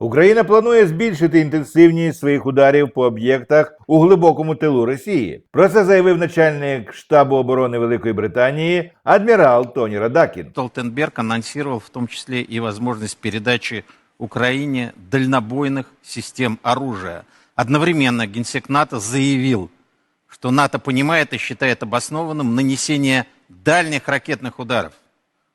Україна планує збільшити інтенсивність своїх ударів по об'єктах у глибокому тилу Росії. Про це заявив начальник штабу оборони Великої Британії адмірал Тоні Радакін. Столтенберг анонсировал в том числе и возможность передачи Украине дальнобойных систем оружия. Одновременно генсек НАТО заявил, что НАТО понимает и считает обоснованным нанесение дальних ракетных ударов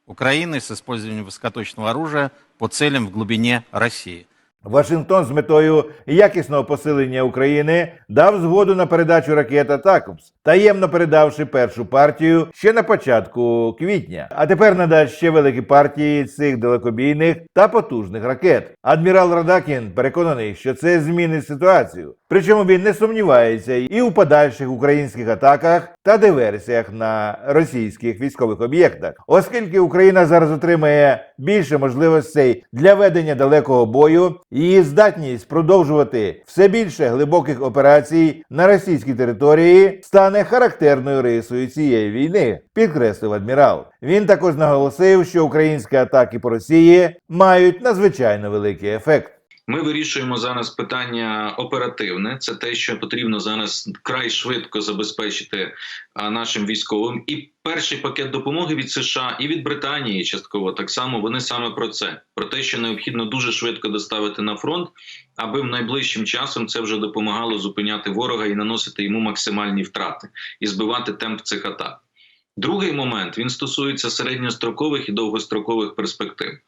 Украины с использованием высокоточного оружия по целям в глубине России. Вашингтон з метою якісного посилення України дав згоду на передачу ракет Атакумс, таємно передавши першу партію ще на початку квітня. А тепер надасть ще великі партії цих далекобійних та потужних ракет. Адмірал Радакін переконаний, що це змінить ситуацію. Причому він не сумнівається і у подальших українських атаках та диверсіях на російських військових об'єктах, оскільки Україна зараз отримає більше можливостей для ведення далекого бою, її здатність продовжувати все більше глибоких операцій на російській території стане характерною рисою цієї війни, підкреслив адмірал. Він також наголосив, що українські атаки по Росії мають надзвичайно великий ефект. Ми вирішуємо зараз питання оперативне. Це те, що потрібно зараз край швидко забезпечити нашим військовим. І перший пакет допомоги від США і від Британії частково так само. Вони саме про це: про те, що необхідно дуже швидко доставити на фронт, аби в найближчим часом це вже допомагало зупиняти ворога і наносити йому максимальні втрати і збивати темп цих атак. Другий момент він стосується середньострокових і довгострокових перспектив.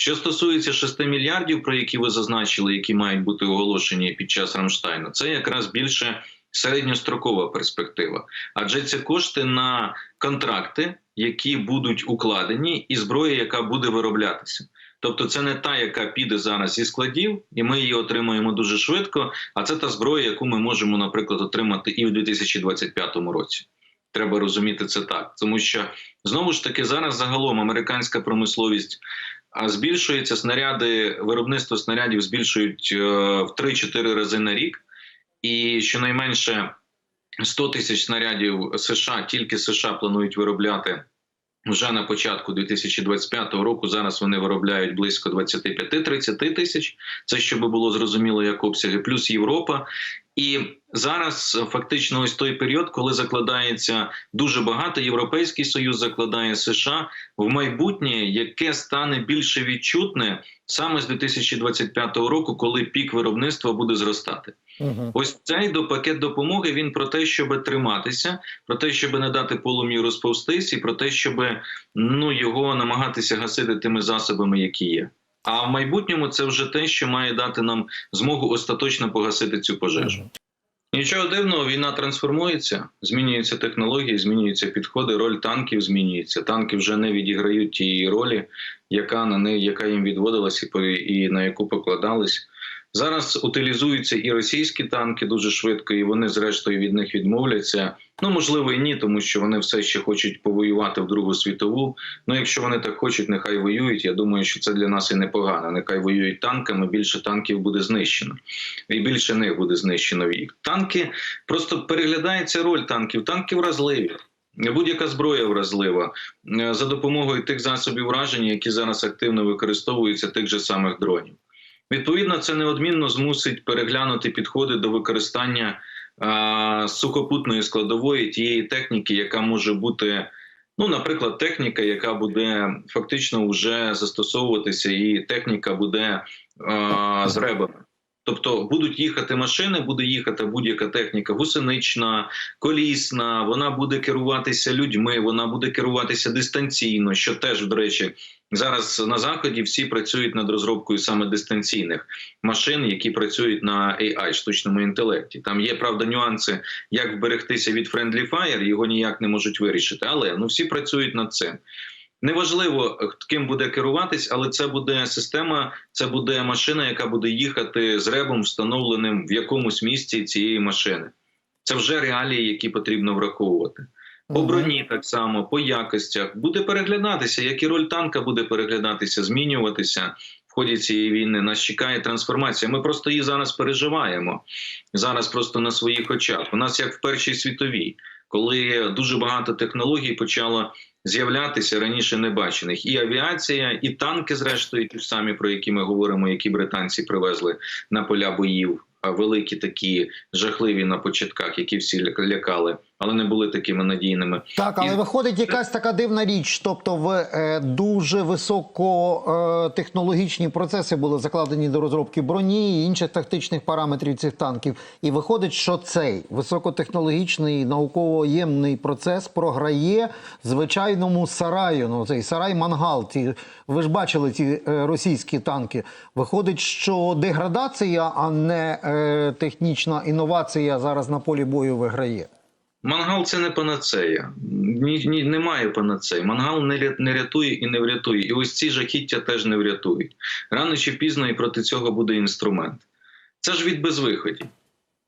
Що стосується 6 мільярдів, про які ви зазначили, які мають бути оголошені під час Рамштайну, це якраз більше середньострокова перспектива, адже це кошти на контракти, які будуть укладені, і зброя, яка буде вироблятися. Тобто, це не та, яка піде зараз зі складів, і ми її отримаємо дуже швидко. А це та зброя, яку ми можемо, наприклад, отримати і в 2025 році. Треба розуміти це так, тому що знову ж таки зараз загалом американська промисловість збільшується снаряди, виробництво снарядів збільшують е, в 3-4 рази на рік, і щонайменше 100 тисяч снарядів США тільки США планують виробляти вже на початку 2025 року. Зараз вони виробляють близько 25-30 тисяч. Це щоб було зрозуміло, як обсяги, плюс Європа. І зараз фактично ось той період, коли закладається дуже багато. Європейський союз закладає США в майбутнє, яке стане більше відчутне саме з 2025 року, коли пік виробництва буде зростати. Ось цей до пакет допомоги він про те, щоб триматися, про те, щоб не дати полум'ю розповстись, і про те, щоб ну його намагатися гасити тими засобами, які є. А в майбутньому це вже те, що має дати нам змогу остаточно погасити цю пожежу. Нічого дивного, війна трансформується, змінюються технології, змінюються підходи. Роль танків змінюється. Танки вже не відіграють тієї ролі, яка на неї, яка їм відводилась і і на яку покладались. Зараз утилізуються і російські танки дуже швидко, і вони, зрештою, від них відмовляться. Ну можливо, і ні, тому що вони все ще хочуть повоювати в Другу світову. Ну, якщо вони так хочуть, нехай воюють. Я думаю, що це для нас і непогано. Нехай воюють танками. Більше танків буде знищено, і більше них буде знищено. І танки просто переглядається роль танків. Танки вразливі. Будь-яка зброя вразлива Е, за допомогою тих засобів враження, які зараз активно використовуються, тих же самих дронів. Відповідно, це неодмінно змусить переглянути підходи до використання е сухопутної складової тієї техніки, яка може бути, ну, наприклад, техніка, яка буде фактично вже застосовуватися, і техніка буде е з ребами. Тобто будуть їхати машини, буде їхати будь-яка техніка гусенична, колісна, вона буде керуватися людьми, вона буде керуватися дистанційно, що теж, до речі, зараз на заході всі працюють над розробкою саме дистанційних машин, які працюють на AI, штучному інтелекті. Там є правда нюанси, як вберегтися від Friendly Fire, його ніяк не можуть вирішити, але ну всі працюють над цим. Неважливо, ким буде керуватись, але це буде система, це буде машина, яка буде їхати з ребом, встановленим в якомусь місці цієї машини. Це вже реалії, які потрібно враховувати. По броні так само, по якостях буде переглядатися, як і роль танка буде переглядатися, змінюватися в ході цієї війни. Нас чекає трансформація. Ми просто її зараз переживаємо. Зараз просто на своїх очах. У нас як в Першій світовій, коли дуже багато технологій почало з'являтися раніше небачених. І авіація, і танки, зрештою, ті ж самі, про які ми говоримо, які британці привезли на поля боїв. Великі такі жахливі на початках, які всі ля- лякали, але не були такими надійними. Так, але І- виходить якась така дивна річ. Тобто, в е, дуже високотехнологічні процеси були закладені до розробки броні і інших тактичних параметрів цих танків. І виходить, що цей високотехнологічний науково-ємний процес програє звичайному сараю. Ну цей сарай мангал. Ті ви ж бачили ці е, російські танки. Виходить, що деградація, а не е, технічна інновація зараз на полі бою виграє. Мангал це не панацея. Ні, ні, немає панацеї. Мангал не, не рятує і не врятує. І ось ці жахіття теж не врятують. Рано чи пізно і проти цього буде інструмент. Це ж від безвиході.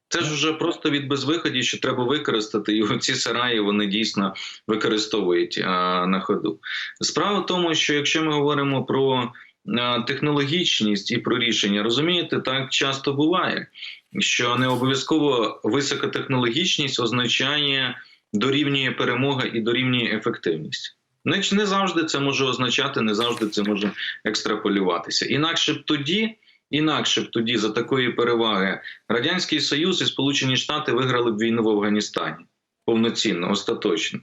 Це ж вже просто від безвиході, що треба використати, і ці сараї вони дійсно використовують а, на ходу. Справа в тому, що якщо ми говоримо про а, технологічність і про рішення, розумієте, так часто буває, що не обов'язково високотехнологічність означає дорівнює перемога і дорівнює ефективність. Не, не завжди це може означати, не завжди це може екстраполюватися. Інакше б тоді, інакше б тоді за такої переваги Радянський Союз і Сполучені Штати виграли б війну в Афганістані повноцінно, остаточно.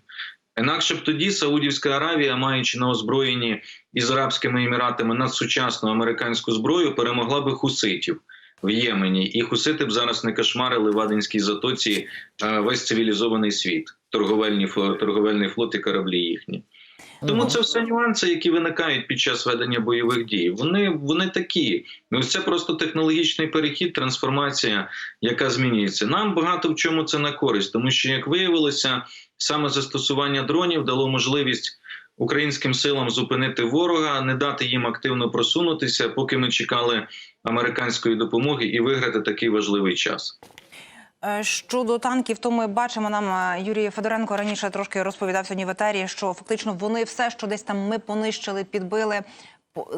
Інакше б тоді Саудівська Аравія, маючи на озброєнні із Арабськими Еміратами надсучасну американську зброю, перемогла би хуситів в Ємені, і хусити б зараз не кошмарили в Аденській затоці е, весь цивілізований світ, торговельні торговельний флот і кораблі їхні. Тому це все нюанси, які виникають під час ведення бойових дій. Вони, вони такі. Ну, це просто технологічний перехід, трансформація, яка змінюється. Нам багато в чому це на користь, тому що, як виявилося, саме застосування дронів дало можливість українським силам зупинити ворога, не дати їм активно просунутися, поки ми чекали американської допомоги і виграти такий важливий час. Е, Щодо танків, то ми бачимо нам е, Юрій Федоренко раніше трошки розповідав сьогодні в етері, що фактично вони все, що десь там ми понищили, підбили,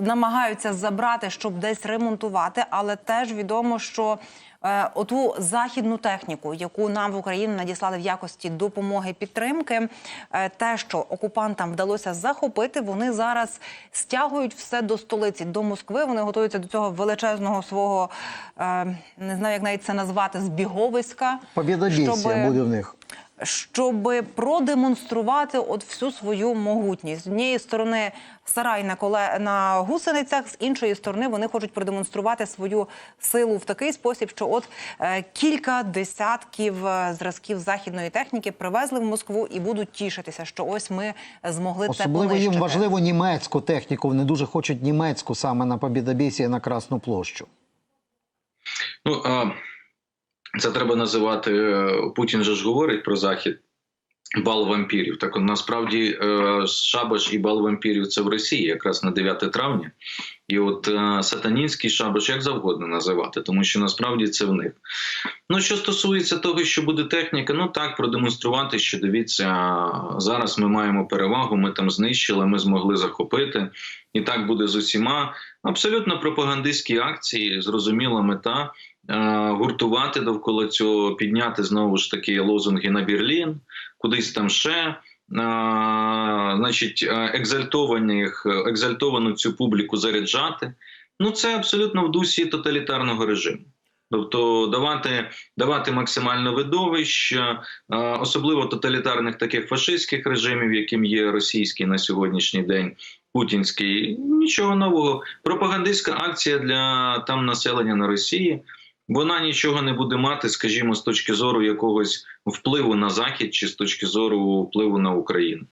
намагаються забрати, щоб десь ремонтувати. Але теж відомо, що е, оту західну техніку, яку нам в Україну надіслали в якості допомоги підтримки, е, те, що окупантам вдалося захопити, вони зараз стягують все до столиці, до Москви. Вони готуються до цього величезного свого е, не знаю, як навіть це назвати збіговиська. Побєдобєсія щоби- буде в них. Щоб продемонструвати от всю свою могутність. З однієї сторони сарай на коле на гусеницях, з іншої сторони вони хочуть продемонструвати свою силу в такий спосіб, що от е, кілька десятків е, зразків західної техніки привезли в Москву і будуть тішитися, що ось ми змогли це Особливо їм важливо німецьку техніку. Вони дуже хочуть німецьку саме на Побєдобєсії на Красну площу. Ну, а, це треба називати. е, Путін же ж говорить про захід. Бал вампірів. Так насправді е, шабаш і бал вампірів це в Росії, якраз на 9 травня. І от е, сатанінський шабаш як завгодно називати, тому що насправді це в них. Ну, що стосується того, що буде техніка, ну так, продемонструвати, що дивіться, зараз ми маємо перевагу, ми там знищили, ми змогли захопити. І так буде з усіма. Абсолютно пропагандистські акції, зрозуміла мета. Гуртувати довкола цього, підняти знову ж таки лозунги на Берлін, кудись там ще, значить, екзальтованих, екзальтовану цю публіку заряджати. Ну, це абсолютно в дусі тоталітарного режиму. Тобто давати, давати максимально видовищ, е, особливо тоталітарних таких фашистських режимів, яким є російський на сьогоднішній день, путінський. Нічого нового. Пропагандистська акція для там населення на Росії. Вона нічого не буде мати, скажімо, з точки зору якогось впливу на захід чи з точки зору впливу на Україну.